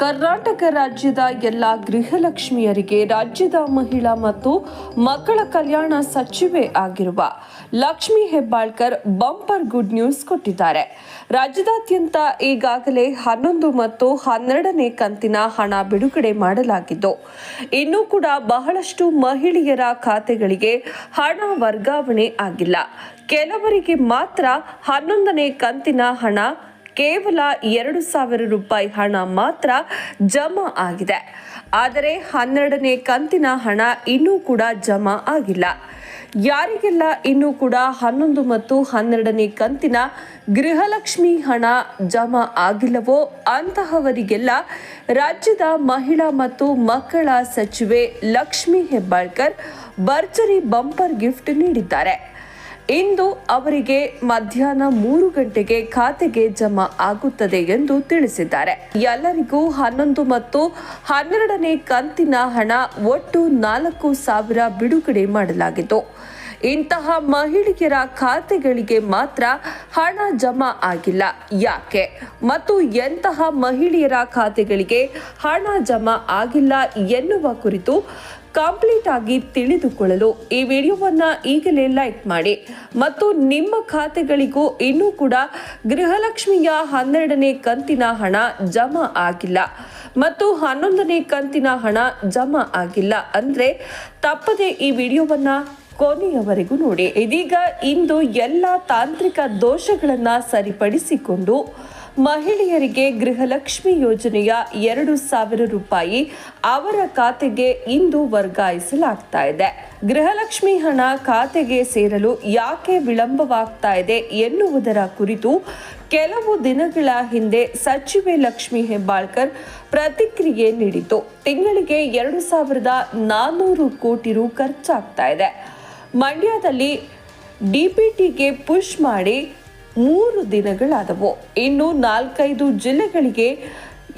ಕರ್ನಾಟಕ ರಾಜ್ಯದ ಎಲ್ಲ ಗೃಹಲಕ್ಷ್ಮಿಯರಿಗೆ ರಾಜ್ಯದ ಮಹಿಳಾ ಮತ್ತು ಮಕ್ಕಳ ಕಲ್ಯಾಣ ಸಚಿವೆ ಆಗಿರುವ Lakshmi Hebbalkar bumper good news ಕೊಟ್ಟಿದ್ದಾರೆ. ರಾಜ್ಯದಾದ್ಯಂತ ಈಗಾಗಲೇ ಹನ್ನೊಂದು ಮತ್ತು ಹನ್ನೆರಡನೇ ಕಂತಿನ ಹಣ ಬಿಡುಗಡೆ ಮಾಡಲಾಗಿದ್ದು, ಇನ್ನೂ ಕೂಡ ಬಹಳಷ್ಟು ಮಹಿಳೆಯರ ಖಾತೆಗಳಿಗೆ ಹಣ ವರ್ಗಾವಣೆ ಆಗಿಲ್ಲ. ಕೆಲವರಿಗೆ ಮಾತ್ರ ಹನ್ನೊಂದನೇ ಕಂತಿನ ಹಣ ಕೇವಲ ಎರಡು ಸಾವಿರ ರೂಪಾಯಿ ಹಣ ಮಾತ್ರ ಜಮಾ ಆಗಿದೆ. ಆದರೆ ಹನ್ನೆರಡನೇ ಕಂತಿನ ಹಣ ಇನ್ನೂ ಕೂಡ ಜಮಾ ಆಗಿಲ್ಲ. ಯಾರಿಗೆಲ್ಲ ಇನ್ನೂ ಕೂಡ ಹನ್ನೊಂದು ಮತ್ತು ಹನ್ನೆರಡನೇ ಕಂತಿನ ಗೃಹಲಕ್ಷ್ಮಿ ಹಣ ಜಮಾ ಆಗಿಲ್ಲವೋ ಅಂತಹವರಿಗೆಲ್ಲ ರಾಜ್ಯದ ಮಹಿಳಾ ಮತ್ತು ಮಕ್ಕಳ ಸಚಿವೆ ಲಕ್ಷ್ಮಿ ಹೆಬ್ಬಾಳ್ಕರ್ ಭರ್ಜರಿ ಬಂಪರ್ ಗಿಫ್ಟ್ ನೀಡಿದ್ದಾರೆ. ಇಂದು ಅವರಿಗೆ ಮಧ್ಯಾಹ್ನ ಮೂರು ಗಂಟೆಗೆ ಖಾತೆಗೆ ಜಮಾ ಆಗುತ್ತದೆ ಎಂದು ತಿಳಿಸಿದ್ದಾರೆ. ಎಲ್ಲರಿಗೂ ಹನ್ನೊಂದು ಮತ್ತು ಹನ್ನೆರಡನೇ ಕಂತಿನ ಹಣ ಒಟ್ಟು ನಾಲ್ಕು ಸಾವಿರ ಬಿಡುಗಡೆ ಮಾಡಲಾಗಿತ್ತು. ಇಂತಹ ಮಹಿಳೆಯರ ಖಾತೆಗಳಿಗೆ ಮಾತ್ರ ಹಣ ಜಮಾ ಆಗಿಲ್ಲ. ಯಾಕೆ? ಮತ್ತು ಎಂತಹ ಮಹಿಳೆಯರ ಖಾತೆಗಳಿಗೆ ಹಣ ಜಮಾ ಆಗಿಲ್ಲ ಎನ್ನುವ ಕುರಿತು ಕಂಪ್ಲೀಟ್ ಆಗಿ ತಿಳಿದುಕೊಳ್ಳಲು ಈ ವಿಡಿಯೋವನ್ನ ಈಗಲೇ ಲೈಕ್ ಮಾಡಿ. ಮತ್ತು ನಿಮ್ಮ ಖಾತೆಗಳಿಗೂ ಇನ್ನೂ ಕೂಡ ಗೃಹಲಕ್ಷ್ಮಿಯ ಹನ್ನೆರಡನೇ ಕಂತಿನ ಹಣ ಜಮಾ ಆಗಿಲ್ಲ. ಮತ್ತು ಹನ್ನೊಂದನೇ ಕಂತಿನ ಹಣ ಜಮಾ ಆಗಿಲ್ಲ. ಅಂದ್ರೆ ತಪ್ಪದೆ ಈ ವಿಡಿಯೋವನ್ನ ಕೊನೆಯವರೆಗೂ ನೋಡಿ. ಇದೀಗ ಇಂದು ಎಲ್ಲ ತಾಂತ್ರಿಕ ದೋಷಗಳನ್ನು ಸರಿಪಡಿಸಿಕೊಂಡು ಮಹಿಳೆಯರಿಗೆ ಗೃಹಲಕ್ಷ್ಮಿ ಯೋಜನೆಯ ಎರಡು ಸಾವಿರ ರೂಪಾಯಿ ಅವರ ಖಾತೆಗೆ ಇಂದು ವರ್ಗಾಯಿಸಲಾಗ್ತಾ ಇದೆ. ಗೃಹಲಕ್ಷ್ಮಿ ಹಣ ಖಾತೆಗೆ ಸೇರಲು ಯಾಕೆ ವಿಳಂಬವಾಗ್ತಾ ಇದೆ ಎನ್ನುವುದರ ಕುರಿತು ಕೆಲವು ದಿನಗಳ ಹಿಂದೆ ಸಚಿವೆ ಲಕ್ಷ್ಮಿ ಹೆಬ್ಬಾಳ್ಕರ್ ಪ್ರತಿಕ್ರಿಯೆ ನೀಡಿತು ತಿಂಗಳಿಗೆ ಎರಡು ಸಾವಿರದ ನಾನ್ನೂರು ಕೋಟಿ ರು ಖರ್ಚಾಗ್ತಾ ಇದೆ. ಮಂಡ್ಯದಲ್ಲಿ ಡಿಪಿಟಿಗೆ ಪುಷ್ ಮಾಡಿ ಮೂರು ದಿನಗಳಾದವು. ಇನ್ನು ನಾಲ್ಕೈದು ಜಿಲ್ಲೆಗಳಿಗೆ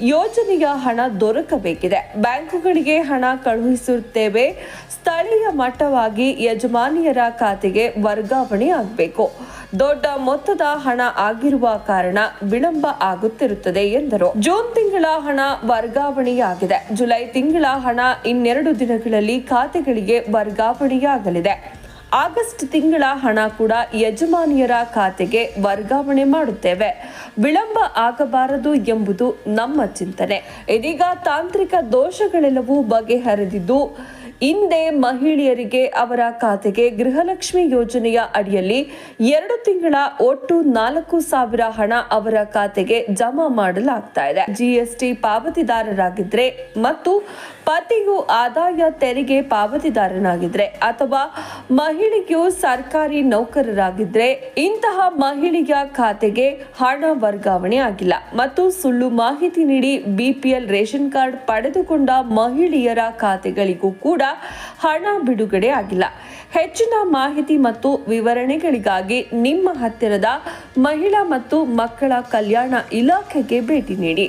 ಯೋಜನೆಯ ಹಣ ದೊರಕಬೇಕಿದೆ. ಬ್ಯಾಂಕುಗಳಿಗೆ ಹಣ ಕಳುಹಿಸುತ್ತೇವೆ. ಸ್ಥಳೀಯ ಮಟ್ಟವಾಗಿ ಯಜಮಾನಿಯರ ಖಾತೆಗೆ ವರ್ಗಾವಣೆ ಆಗಬೇಕು. ದೊಡ್ಡ ಮೊತ್ತದ ಹಣ ಆಗಿರುವ ಕಾರಣ ವಿಳಂಬ ಆಗುತ್ತಿರುತ್ತದೆ ಎಂದರು. ಜೂನ್ ತಿಂಗಳ ಹಣ ವರ್ಗಾವಣೆಯಾಗಿದೆ. ಜುಲೈ ತಿಂಗಳ ಹಣ ಇನ್ನೆರಡು ದಿನಗಳಲ್ಲಿ ಖಾತೆಗಳಿಗೆ ವರ್ಗಾವಣೆಯಾಗಲಿದೆ. ಆಗಸ್ಟ್ ತಿಂಗಳ ಹಣ ಕೂಡ ಯಜಮಾನಿಯರ ಖಾತೆಗೆ ವರ್ಗಾವಣೆ ಮಾಡುತ್ತೇವೆ. ವಿಳಂಬ ಆಗಬಾರದು ಎಂಬುದು ನಮ್ಮ ಚಿಂತನೆ. ಇದೀಗ ತಾಂತ್ರಿಕ ದೋಷಗಳೆಲ್ಲವೂ ಬಗೆಹರಿದಿದ್ದು ಹಿಂದೆ ಮಹಿಳೆಯರಿಗೆ ಅವರ ಖಾತೆಗೆ ಗೃಹಲಕ್ಷ್ಮಿ ಯೋಜನೆಯ ಅಡಿಯಲ್ಲಿ ಎರಡು ತಿಂಗಳ ಒಟ್ಟು ನಾಲ್ಕು ಸಾವಿರ ಹಣ ಅವರ ಖಾತೆಗೆ ಜಮಾ ಮಾಡಲಾಗ್ತಾ ಇದೆ. ಜಿಎಸ್ಟಿ ಪಾವತಿದಾರರಾಗಿದ್ರೆ ಮತ್ತು ಪತಿಯು ಆದಾಯ ತೆರಿಗೆ ಪಾವತಿದಾರನಾಗಿದ್ರೆ ಅಥವಾ ಮಹಿಳೆಯು ಸರ್ಕಾರಿ ನೌಕರರಾಗಿದ್ರೆ ಇಂತಹ ಮಹಿಳೆಯ ಖಾತೆಗೆ ಹಣ ವರ್ಗಾವಣೆ ಆಗಿಲ್ಲ. ಮತ್ತು ಸುಳ್ಳು ಮಾಹಿತಿ ನೀಡಿ ಬಿಪಿಎಲ್ ರೇಷನ್ ಕಾರ್ಡ್ ಪಡೆದುಕೊಂಡ ಮಹಿಳೆಯರ ಖಾತೆಗಳಿಗೂ ಕೂಡ ಹಣ ಬಿಡುಗಡೆ ಆಗಿಲ್ಲ. ಹೆಚ್ಚಿನ ಮಾಹಿತಿ ಮತ್ತು ವಿವರಣೆಗಳಿಗಾಗಿ ನಿಮ್ಮ ಹತ್ತಿರದ ಮಹಿಳಾ ಮತ್ತು ಮಕ್ಕಳ ಕಲ್ಯಾಣ ಇಲಾಖೆಗೆ ಭೇಟಿ ನೀಡಿ.